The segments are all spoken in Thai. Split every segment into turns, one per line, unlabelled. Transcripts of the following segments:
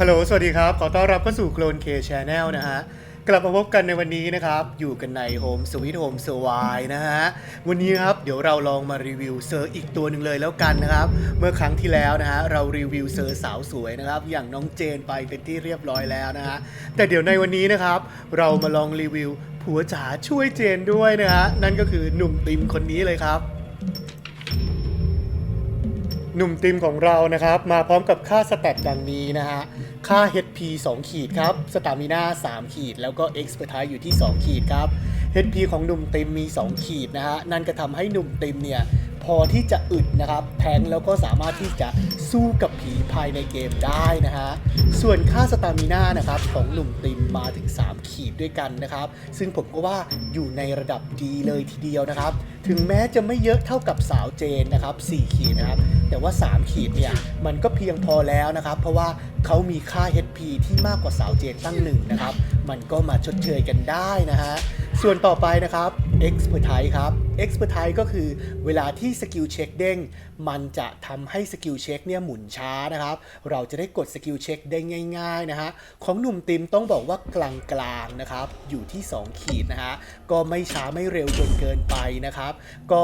ฮัลโหล สวัสดีครับ ขอต้อนรับเข้าสู่โคลนเคชแนลนะฮะ กลับมาพบกันในวันนี้นะครับ อยู่กันใน Home Sweet Home s w i นะฮะ วันนี้ครับ เดี๋ยวเราลองมารีวิวเซอร์อีกตัวหนึ่งเลยแล้วกันนะครับ เมื่อครั้งที่แล้วนะฮะ เรารีวิวเซอร์สาวสวยนะครับ อย่างน้องเจนไปเป็นที่เรียบร้อยแล้วนะฮะ แต่เดี๋ยวในวันนี้นะครับ เรามาลองรีวิวผัวจ๋าช่วยเจนด้วยนะฮะ นั่นก็คือหนุ่มติมคนนี้เลยครับ หนุ่มติมของเรานะครับ มาพร้อมกับค่าสแตทดังนี้นะฮะ ค่า HP 2 ขีดครับ สตามิน่า3ขีด แล้วก็ Expertise อยู่ที่ 2 ขีดครับ HP ของหนุ่มติมมี 2 ขีดนะฮะ นั่นก็ทำให้หนุ่มติมเนี่ย พอที่จะอึดนะครับแทงแล้วก็สามารถที่จะสู้กับผีภายในเกมได้นะฮะส่วนค่าสตามิน่านะครับของหนุ่มติมมาถึง 3 ขีดด้วยกันนะครับ ซึ่งผมก็ว่าอยู่ในระดับดีเลยทีเดียวนะครับ ถึงแม้จะไม่เยอะเท่ากับสาวเจนนะครับ4ขีดนะครับ แต่ว่า 3 ขีดเนี่ยมันก็เพียงพอแล้วนะครับ เพราะว่าเขามีค่า HP ที่มากกว่าสาวเจนตั้งหนึ่งนะครับ มันก็มาชดเชยกันได้นะฮะ ส่วนต่อไปนะครับ Expertise ครับ Expertise ก็คือเวลาที่สกิลเช็คเด้งมันจะทำให้สกิลเช็คเนี่ยหมุนช้านะครับ เราจะได้กดสกิลเช็คได้ง่าย ๆนะฮะ ของหนุ่มติมต้องบอกว่ากลางๆนะครับ อยู่ที่ 2 ขีดนะฮะ ก็ไม่ช้าไม่เร็วจนเกินไปนะครับ ก็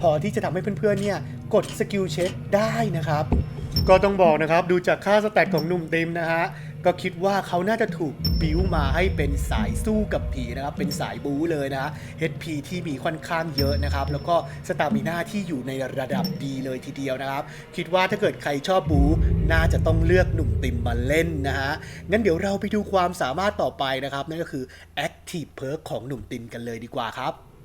พอที่จะทำให้เพื่อนๆเนี่ยกดสกิลเช็คได้นะครับ ก็ต้องบอกนะครับดูจากค่าสแตทของหนุ่มติมนะฮะ ก็คิดว่าเขาน่าจะถูกบิวมาให้เป็นสายสู้กับผีนะครับ เป็นสายบู๊เลยนะ HP ที่มีค่อนข้างเยอะนะครับ แล้วก็สตามิน่าที่อยู่ในระดับดีเลยทีเดียวนะครับ คิดว่าถ้าเกิดใครชอบบู๊น่าจะต้องเลือกหนุ่มติมมาเล่นนะฮะ งั้นเดี๋ยวเราไปดูความสามารถต่อไปนะครับ นั่นก็คือ Active Perk ของหนุ่มติมกันเลยดีกว่าครับ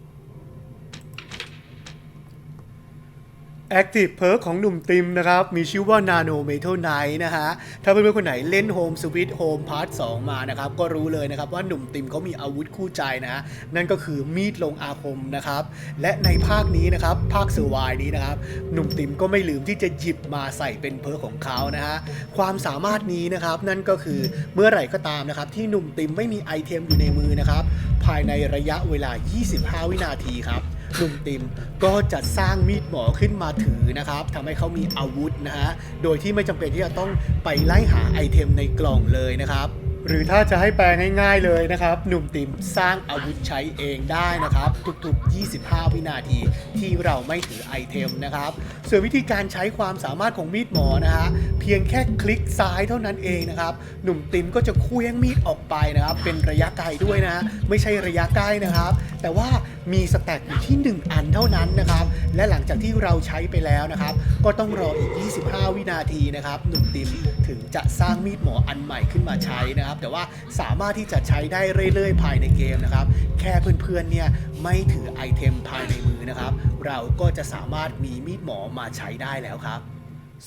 Active Perk ของหนุ่มติมนะครับ มีชื่อว่า Nano Metal Knight นะฮะ ถ้าเพื่อนๆคนไหนเล่น Home Sweet Home Part 2 มานะครับ ก็รู้เลยนะครับว่าหนุ่มติมเขามีอาวุธคู่ใจนะ นั่นก็คือมีดลงอาคมนะครับ และในภาคนี้นะครับ ภาคเซอร์ไวนี้นะครับ หนุ่มติมก็ไม่ลืมที่จะหยิบมาใส่เป็นเพิร์กของเขานะฮะ ความสามารถนี้นะครับ นั่นก็คือเมื่อไหร่ก็ตามนะครับ ที่หนุ่มติมไม่มีไอเทมอยู่ในมือนะครับ ภายในระยะเวลา 25 วินาทีครับ หนุ่มติมก็จะสร้างมีดหมอขึ้นมาถือนะครับทำให้เขามีอาวุธนะฮะโดยที่ไม่จำเป็นที่จะต้องไปไล่หาไอเทมในกล่องเลยนะครับ หรือถ้าจะให้แปลง่าย ๆเลยนะครับ หนุ่มติมสร้างอาวุธใช้เองได้นะครับ ทุกๆ 25 วินาทีที่เราไม่ถือไอเทมนะครับ ส่วนวิธีการใช้ความสามารถของมีดหมอนะฮะเพียงแค่คลิกซ้ายเท่านั้นเองนะครับ หนุ่มติมก็จะคลื่องมีดออกไปนะครับ เป็นระยะไกลด้วยนะ ไม่ใช่ระยะใกล้นะครับ แต่ว่ามีสแต็กอยู่ที่ 1 อันเท่านั้นนะครับ และหลังจากที่เราใช้ไปแล้วนะครับ ก็ต้องรออีก 25 วินาทีนะครับ หนุ่มติมถึงจะสร้างมีดหมออันใหม่ขึ้นมาใช้นะครับแต่ว่าสามารถที่จะใช้ได้เรื่อยๆ ภายในเกมนะครับ แค่เพื่อนๆเนี่ยไม่ถือไอเทมภายในมือนะครับ เราก็จะสามารถมีมีดหมอมาใช้ได้แล้วครับ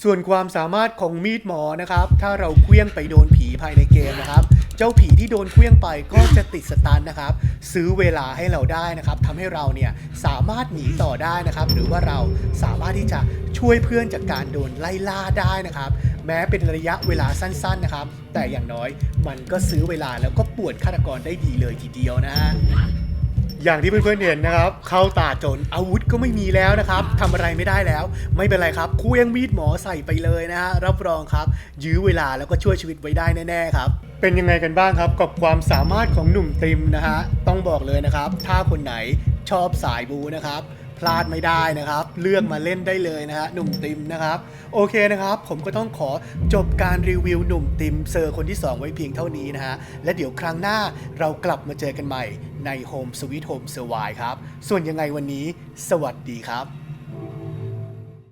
ส่วนความสามารถของมีดหมอนะครับ ถ้าเราเคลี้ยงไปโดนผีภายในเกมนะครับ เจ้าผีที่โดนเคลี้ยงไปก็จะติดสตันนะครับ ซื้อเวลาให้เราได้นะครับทำให้เราเนี่ยสามารถหนีต่อได้นะครับ หรือว่าเราสามารถที่จะช่วยเพื่อนจากการโดนไล่ล่าได้นะครับ แม้เป็นระยะเวลาสั้นๆนะครับ แต่อย่างน้อยมันก็ซื้อเวลาแล้วก็ปวนฆาตกรได้ดีเลยทีเดียวนะฮะอย่างที่เพื่อนๆเห็นนะครับ เข้าตาจนอาวุธก็ไม่มีแล้วนะครับทำอะไรไม่ได้แล้ว ไม่เป็นไรครับคลี้ยงมีดหมอใส่ไปเลยนะฮะรับรองครับยื้อเวลาแล้วก็ช่วยชีวิตไว้ได้แน่ๆครับ เป็นยังไงกันบ้างครับกับความสามารถของหนุ่มติมนะฮะต้องบอกเลยนะครับ ถ้าคนไหนชอบสายบูนะครับ ลาดไม่ได้นะครับ เลือกมาเล่นได้เลยนะฮะหนุ่มติมนะครับ โอเคนะครับ ผมก็ต้องขอจบการรีวิวหนุ่มติมเซอร์คนที่ 2 ไว้เพียงเท่านี้นะฮะ และเดี๋ยวครั้งหน้าเรากลับมาเจอกันใหม่ใน Home Sweet Home s u r v i ครับ ส่วนยังไงวันนี้ สวัสดีครับ